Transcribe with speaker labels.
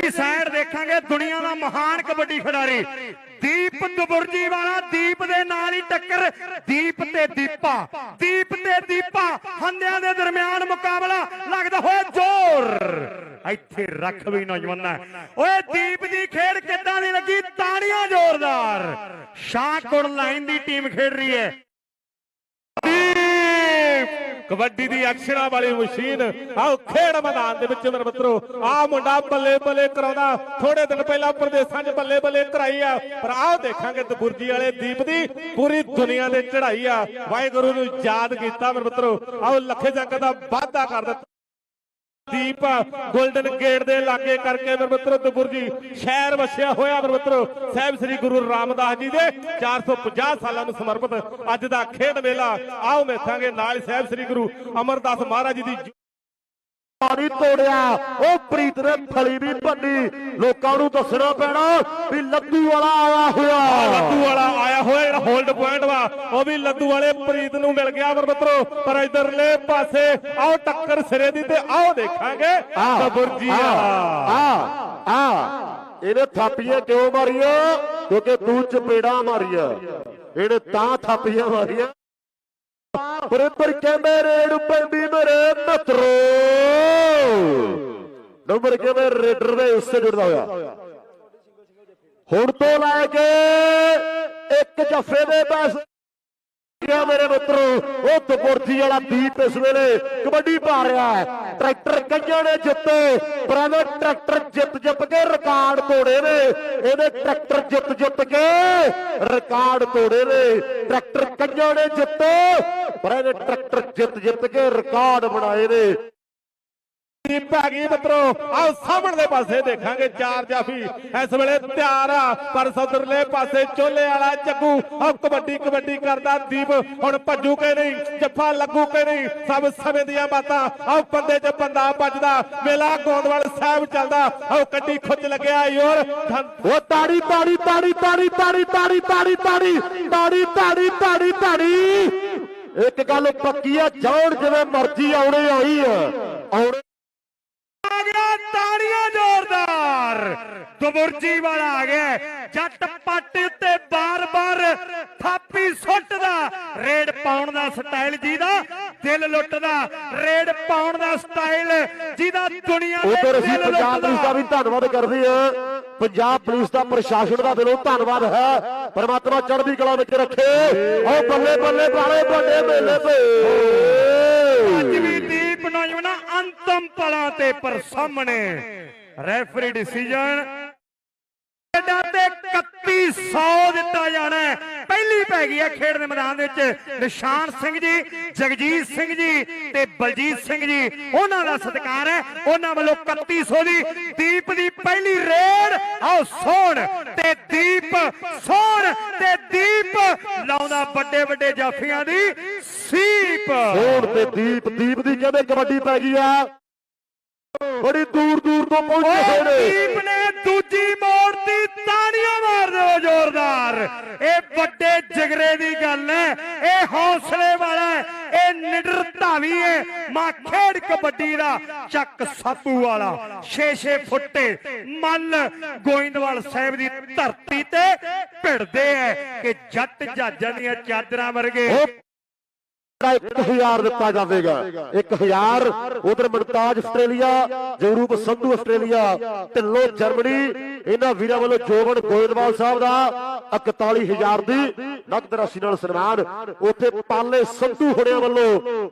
Speaker 1: ਇਧਰਲੀ side ਦੇਖਾਂਗੇ, ਦੁਨੀਆ ਦਾ ਮਹਾਨ ਕਬੱਡੀ ਖਿਡਾਰੀ। ਦੀਪ ਦੁਬੁਰਜੀ ਵਾਲਾ, ਦੀਪ ਦੇ ਨਾਲ ਹੀ ਟੱਕਰ, ਦੀਪ ਤੇ ਦੀਪਾ, ਦੀਪ ਤੇ ਦੀਪਾ, ਹੰਦਿਆਂ ਦੇ ਦਰਮਿਆਨ ਮੁਕਾਬਲਾ ਲੱਗਦਾ ਹੋਇਆ ਜ਼ੋਰ। ਇੱਥੇ ਰੱਖ ਵੀ ਨੌਜਵਾਨਾਂ ਓਏ ਦੀਪ ਦੀ ਖੇਡ ਕਿੱਦਾਂ ਦੀ ਲੱਗੀ? ਤਾੜੀਆਂ ਜ਼ੋਰਦਾਰ। ਸ਼ਾਹਕੋਟ ਲਾਈਨ ਦੀ ਟੀਮ ਖੇਡ ਰਹੀ ਹੈ।
Speaker 2: ਕਬੱਡੀ ਦੀ ਅਕਸ਼ਰਾਂ ਵਾਲੀ ਮਸ਼ੀਨ। ਆਓ ਖੇਡ ਮੈਦਾਨ ਦੇ ਵਿੱਚ ਮੇਰੇ ਮਿੱਤਰੋ ਆ ਮੁੰਡਾ ਬੱਲੇ ਬੱਲੇ ਕਰਾਉਂਦਾ। ਥੋੜੇ ਦਿਨ ਪਹਿਲਾਂ ਪ੍ਰਦੇਸ਼ਾਂ 'ਚ ਬੱਲੇ ਬੱਲੇ ਕਰਾਈ ਆ। ਪਰ ਆਓ ਦੇਖਾਂਗੇ ਦਬੁਰਜੀ ਵਾਲੇ ਦੀਪ ਦੀ ਪੂਰੀ ਦੁਨੀਆ ਦੇ ਚੜ੍ਹਾਈ ਆ। ਵਾਹਿਗੁਰੂ ਨੂੰ ਯਾਦ ਕੀਤਾ ਮੇਰੇ ਮਿੱਤਰੋ। ਆਓ ਲੱਖੇ ਜੰਗ ਦਾ ਵਾਅਦਾ ਕਰ ਦਿੱਤਾ। ਦੀਪ 골ਡਨ ਗੇਟ ਦੇ ਲਾਗੇ ਕਰਕੇ ਮੇਰੇ ਮਿੱਤਰੋ ਦਬੁਰਜੀ ਸ਼ਹਿਰ ਵਸਿਆ ਹੋਇਆ ਮੇਰੇ ਮਿੱਤਰੋ, ਸਾਹਿਬ ਸ੍ਰੀ ਗੁਰੂ ਰਾਮਦਾਸ ਜੀ ਦੇ 450 ਸਾਲਾਂ ਨੂੰ ਸਮਰਪਿਤ ਅੱਜ ਦਾ ਖੇਡ ਮੇਲਾ। ਆਓ ਮੇਥਾਂਗੇ ਨਾਲ ਹੀ ਸਾਹਿਬ ਸ੍ਰੀ ਗੁਰੂ ਅਮਰਦਾਸ ਮਹਾਰਾਜ ਜੀ ਦੀ
Speaker 3: ਪਾਣੀ ਤੋੜਿਆ। ਉਹ ਪ੍ਰੀਤ ਨੇ ਥਲੀ ਵੀ ਭੰਨੀ। ਲੋਕਾਂ ਨੂੰ ਦੱਸਣਾ ਪੈਣਾ ਵੀ ਲੱਦੂ ਵਾਲਾ ਆਇਆ ਹੋਇਆ।
Speaker 2: ਲੱਦੂ ਵਾਲਾ ਆਇਆ ਹੋਇਆ ਜਿਹੜਾ ਹੋਲਡ ਪੁਆਇੰਟ ਵਾ ਉਹ ਵੀ ਲੱਦੂ ਵਾਲੇ ਪ੍ਰੀਤ ਨੂੰ ਮਿਲ ਗਿਆ। ਮਰ ਮਿੱਤਰੋ ਪਰ ਇਧਰਲੇ ਪਾਸੇ ਆਓ ਟੱਕਰ ਸਿਰੇ ਦੀ ਤੇ ਆਓ ਦੇਖਾਂਗੇ। ਦਬੁਰਜੀ ਵਾਲਾ
Speaker 3: ਆ। ਆ ਇਹਨੇ ਥਾਪੀਆਂ ਕਿਉਂ ਮਾਰੀਆਂ? ਕਿਉਂਕਿ ਤੂੰ ਚਪੇੜਾ ਮਾਰੀਆਂ। ਇਹਨੇ ਤਾਂ ਥਾਪੀਆਂ ਮਾਰੀਆਂ। ਬਰੇਬਰ ਕਹਿੰਦੇ ਰੇਡ ਪੈਂਦੀ ਮੇਰੇ ਮਿੱਤਰੋ। ਨੰਬਰ ਕਿਵੇਂ ਰੇਡਰ ਦੇ ਹਿੱਸੇ ਜੁੜਦਾ ਹੋਇਆ? ਹੁਣ ਤੋਂ ਲੈ ਕੇ ਇੱਕ ਜੱਫੇ ਦੇ ਬਸ ਗਿਆ ਮੇਰੇ ਮਿੱਤਰੋ, ਉਹ ਦਪੁਰਜੀ ਵਾਲਾ ਦੀਪ ਇਸ ਵੇਲੇ ਕਬੱਡੀ ਪਾ ਰਿਹਾ ਹੈ। ਟਰੈਕਟਰ ਕਈਆਂ ਨੇ ਜਿੱਤੇ, ਪਰ ਟਰੈਕਟਰ ਜਿੱਤ ਜਿੱਤ ਕੇ ਰਿਕਾਰਡ ਤੋੜੇ ਨੇ। ਇਹਦੇ ਟਰੈਕਟਰ ਜਿੱਤ ਜਿੱਤ ਕੇ ਰਿਕਾਰਡ ਤੋੜੇ ਨੇ। ਟਰੈਕਟਰ ਕਈਆਂ ਨੇ ਜਿੱਤੇ, ਪਰ ਇਹਨੇ ਟਰੈਕਟਰ ਜਿੱਤ ਜਿੱਤ ਕੇ ਰਿਕਾਰਡ ਬਣਾਏ ਨੇ।
Speaker 2: ਦੀਪ ਆ ਗਈ ਮਿੱਤਰੋ ਆਓ ਸਾਹਮਣੇ ਪਾਸੇ ਦੇਖਾਂਗੇ ਚਾਰ ਜਾਫੀ ਇਸ ਵੇਲੇ ਤਿਆਰ ਆ ਪਰ ਸਦਰਲੇ ਪਾਸੇ ਚੋਲੇ ਵਾਲਾ ਜੱਗੂ ਆਹ ਕਬੱਡੀ ਕਬੱਡੀ ਕਰਦਾ ਦੀਪ ਹੁਣ ਭੱਜੂ ਕੇ ਨਹੀਂ ਜੱਫਾ ਲੱਗੂ ਕੇ ਨਹੀਂ ਸਭ ਸਮੇਂ ਦੀਆਂ ਬਾਤਾਂ ਆਹ ਬੰਦੇ 'ਚ ਬੰਦਾ ਵੱਜਦਾ ਮੇਲਾ ਗੋਂਦਵਾਲ ਸਾਹਿਬ ਚੱਲਦਾ ਆਹ ਕੱਟੀ ਖੁੱਚ ਲੱਗਿਆ ਯੋਰ
Speaker 3: ਉਹ ਤਾੜੀ ਤਾੜੀ ਤਾੜੀ ਤਾੜੀ ਤਾੜੀ ਤਾੜੀ ਤਾੜੀ ਤਾੜੀ ਤਾੜੀ ਤਾੜੀ ਤਾੜੀ ਤਾੜੀ ਇੱਕ ਗੱਲ ਪੱਕੀ ਆ ਜੌੜ ਜਿਵੇਂ ਮਰਜ਼ੀ ਆਉਣੇ ਆਈ ਆ ਆਉਣੇ
Speaker 1: ਤਾੜੀਆਂ ਜ਼ੋਰਦਾਰ। ਦਬੁਰਜੀ ਵਾਲਾ ਆ ਗਿਆ। ਜੱਟ ਪੱਟ ਉੱਤੇ ਬਾਰ-ਬਾਰ ਥਾਪੀ ਸੁੱਟਦਾ। ਰੇਡ ਪਾਉਣ ਦਾ ਸਟਾਈਲ ਜਿਹਦਾ ਦਿਲ ਲੁੱਟਦਾ। ਰੇਡ ਪਾਉਣ ਦਾ ਸਟਾਈਲ ਜਿਹਦਾ ਦੁਨੀਆ ਦੇ
Speaker 3: ਉਧਰ ਅਸੀਂ ਪੰਜਾਬ ਪੁਲਿਸ ਦਾ ਵੀ ਧੰਨਵਾਦ ਕਰਦੇ ਹਾਂ। ਪੰਜਾਬ ਪੁਲਿਸ ਦਾ ਪ੍ਰਸ਼ਾਸਨ ਦਾ ਦਿਲੋਂ ਧੰਨਵਾਦ ਹੈ। ਪਰਮਾਤਮਾ ਚੜ੍ਹਦੀ ਕਲਾ ਵਿੱਚ ਰੱਖੇ। ਉਹ ਬੱਲੇ ਬੱਲੇ ਬਾਲੇ ਵੱਡੇ ਮੇਲੇ
Speaker 1: ਅੱਜ
Speaker 3: ਤੇ
Speaker 1: ਵੀ ਦੀਪ ਨੌਜਵਾਨਾਂ ਅੰਤਮ ਤੇ ਪਰ ਸਾਹਮਣੇ ਰੈਫਰੀ ਡਿਸੀਜਨ। ਇਹਦਾ ਤੇ 3100 ਦਿੱਤਾ ਜਾਣਾ ਪਹਿਲੀ ਪੈ ਗਈ ਹੈ ਖੇਡ ਦੇ ਮੈਦਾਨ ਦੇ ਵਿੱਚ ਨਿਸ਼ਾਨ ਸਿੰਘ ਜੀ, ਜਗਜੀਤ ਸਿੰਘ ਜੀ ਤੇ ਬਲਜੀਤ ਸਿੰਘ ਜੀ। ਉਹਨਾਂ ਦਾ ਸਤਿਕਾਰ ਹੈ। ਉਹਨਾਂ ਵੱਲੋਂ 3100 ਦੀ ਦੀਪ ਦੀ ਪਹਿਲੀ ਰੇਡ। ਆਓ ਸੋਣ ਤੇ ਦੀਪ ਸੋਣ ਤੇ ਦੀਪ ਲਾਉਂਦਾ ਵੱਡੇ ਵੱਡੇ ਜਾਫੀਆਂ ਦੀ ਸੀਪ।
Speaker 3: ਹੋਣ ਤੇ ਦੀਪ ਦੀਪ ਦੀ ਕਹਿੰਦੇ ਕਬੱਡੀ ਪੈ ਗਈ ਆ? ਬੜੀ ਦੂਰ ਦੂਰ ਤੋਂ ਪਹੁੰਚੇ ਹੋਏ ਨੇ।
Speaker 1: ਦੀਪ ਨੇ ਦੂਜੀ ਮੋੜ ਦੀ ਤਾੜੀਆਂ ਮਾਰ ਦਿਓ ਜ਼ੋਰਦਾਰ। ਇਹ ਵੱਡੇ ਜਿਗਰੇ ਦੀ ਗੱਲ ਹੈ ਇਹ ਹੌਸਲੇ ਵਾਲਾ ਹੈ ਇਹ ਨਿਡਰ ਧਾਵੀ ਹੈ। ਮਾਂ ਖੇਡ ਕਬੱਡੀ ਦਾ ਚੱਕ ਸਾਪੂ ਵਾਲਾ। 6-6 ਫੁੱਟੇ ਮੱਲ ਗੋਇੰਦਵਾਲ ਸਾਹਿਬ ਦੀ ਧਰਤੀ ਤੇ ਭਿੜਦੇ ਐ ਕਿ ਜੱਟ ਜਹਾਜ਼ਾਂ ਦੀਆਂ ਚਾਦਰਾਂ ਵਰਗੇ।
Speaker 3: ਉਹ 1000 ਦਿੱਤਾ ਜਾਵੇਗਾ। 1000 ਉਧਰ Mantaj Australia, Jagroop Sandhu Australia Dhillon Germany. ਇਹਨਾਂ ਵੀਰਾਂ ਵੱਲੋਂ ਜੋਗਨ ਗੋਇੰਦਵਾਲ ਸਾਹਿਬ ਦਾ 41000 ਦੀ ਨਕਦ ਰਾਸ਼ੀ ਨਾਲ ਸਨਮਾਨ। ਉੱਥੇ ਪਾਲੇ ਸੰਧੂ ਹੁਣਿਆਂ ਵੱਲੋਂ